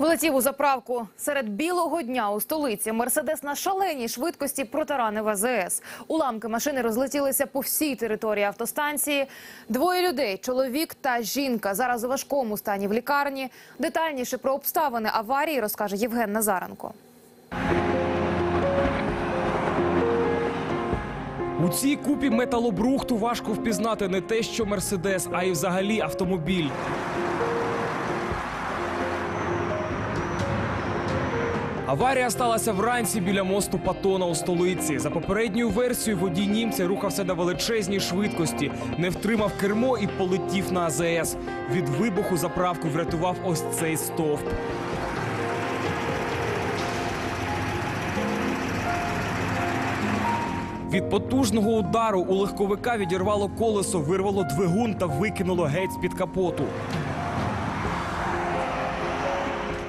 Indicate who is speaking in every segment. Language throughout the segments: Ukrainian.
Speaker 1: Влетів у заправку серед білого дня у столиці. Мерседес на шаленій швидкості протаранив АЗС. Уламки машини розлетілися по всій території автостанції. Двоє людей, чоловік та жінка, зараз у важкому стані в лікарні. Детальніше про обставини аварії розкаже Євген Назаренко.
Speaker 2: У цій купі металобрухту важко впізнати не те, що мерседес, а й взагалі автомобіль. Аварія сталася вранці біля мосту Патона у столиці. За попередньою версією, водій німця рухався на величезній швидкості, не втримав кермо і полетів на АЗС. Від вибуху заправку врятував ось цей стовп. Від потужного удару у легковика відірвало колесо, вирвало двигун та викинуло геть з-під капоту.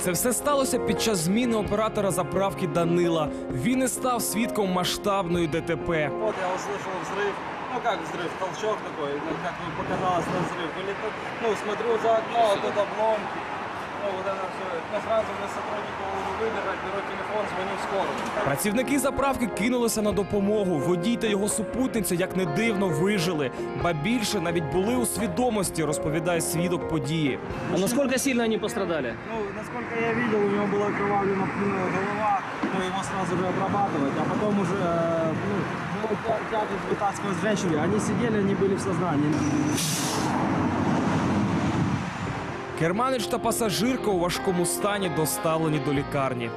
Speaker 2: Це все сталося під час зміни оператора заправки Данила. Він і став свідком масштабної ДТП.
Speaker 3: Вот я услышал взрыв. Ну как взрыв, толчок такой, ну, как мне показалось на взрыв. Или, ну, смотрю за окно, вот это обломки. Ну, вот это все. Ну, сразу мне сотруднику говорю, выбирать, беру телефон, звоню в скорую.
Speaker 2: Працівники заправки кинулися на допомогу. Водій та його супутниця, як не дивно, вижили. Ба більше навіть були у свідомості, розповідає свідок події.
Speaker 4: А насколько сильно они пострадали?
Speaker 3: Ну, насколько я видел, у него была окровавлена ну, голова, ну, его сразу же обрабатывать, а потом уже, э, ну, было тя- тяжесть вытаскивать с женщины. Они сидели, они были в сознании.
Speaker 2: Керманич та пасажирка у важкому стані доставлені до лікарні.